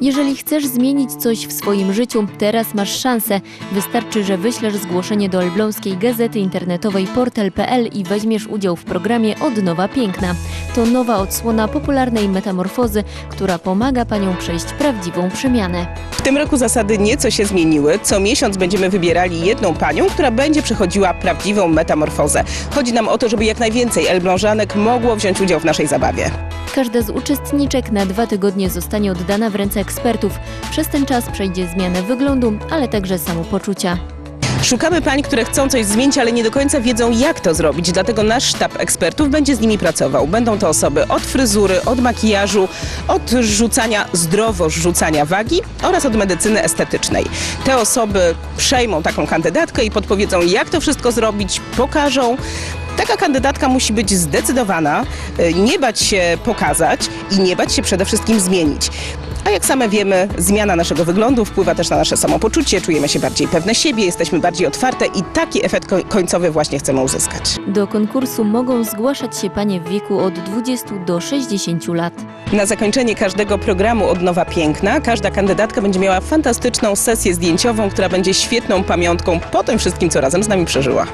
Jeżeli chcesz zmienić coś w swoim życiu, teraz masz szansę. Wystarczy, że wyślesz zgłoszenie do Elbląskiej Gazety Internetowej portal.pl i weźmiesz udział w programie Odnowa Piękna. To nowa odsłona popularnej metamorfozy, która pomaga paniom przejść prawdziwą przemianę. W tym roku zasady nieco się zmieniły. Co miesiąc będziemy wybierali jedną panią, która będzie przechodziła prawdziwą metamorfozę. Chodzi nam o to, żeby jak najwięcej elblążanek mogło wziąć udział w naszej zabawie. Każda z uczestniczek na dwa tygodnie zostanie oddana w ręce ekspertów. Przez ten czas przejdzie zmianę wyglądu, ale także samopoczucia. Szukamy pań, które chcą coś zmienić, ale nie do końca wiedzą, jak to zrobić. Dlatego nasz sztab ekspertów będzie z nimi pracował. Będą to osoby od fryzury, od makijażu, od rzucania, zdrowo rzucania wagi oraz od medycyny estetycznej. Te osoby przejmą taką kandydatkę i podpowiedzą, jak to wszystko zrobić, pokażą. Taka kandydatka musi być zdecydowana, y, nie bać się pokazać i nie bać się przede wszystkim zmienić. A jak same wiemy, zmiana naszego wyglądu wpływa też na nasze samopoczucie, czujemy się bardziej pewne siebie, jesteśmy bardziej otwarte i taki efekt ko- końcowy właśnie chcemy uzyskać. Do konkursu mogą zgłaszać się panie w wieku od 20 do 60 lat. Na zakończenie każdego programu Odnowa Piękna każda kandydatka będzie miała fantastyczną sesję zdjęciową, która będzie świetną pamiątką po tym wszystkim, co razem z nami przeżyła.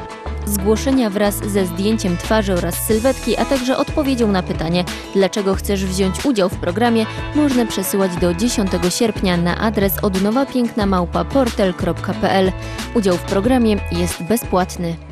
Zgłoszenia wraz ze zdjęciem twarzy oraz sylwetki, a także odpowiedzią na pytanie, dlaczego chcesz wziąć udział w programie, można przesyłać do 10 sierpnia na adres odnowapiękna małpa portal.pl. Udział w programie jest bezpłatny.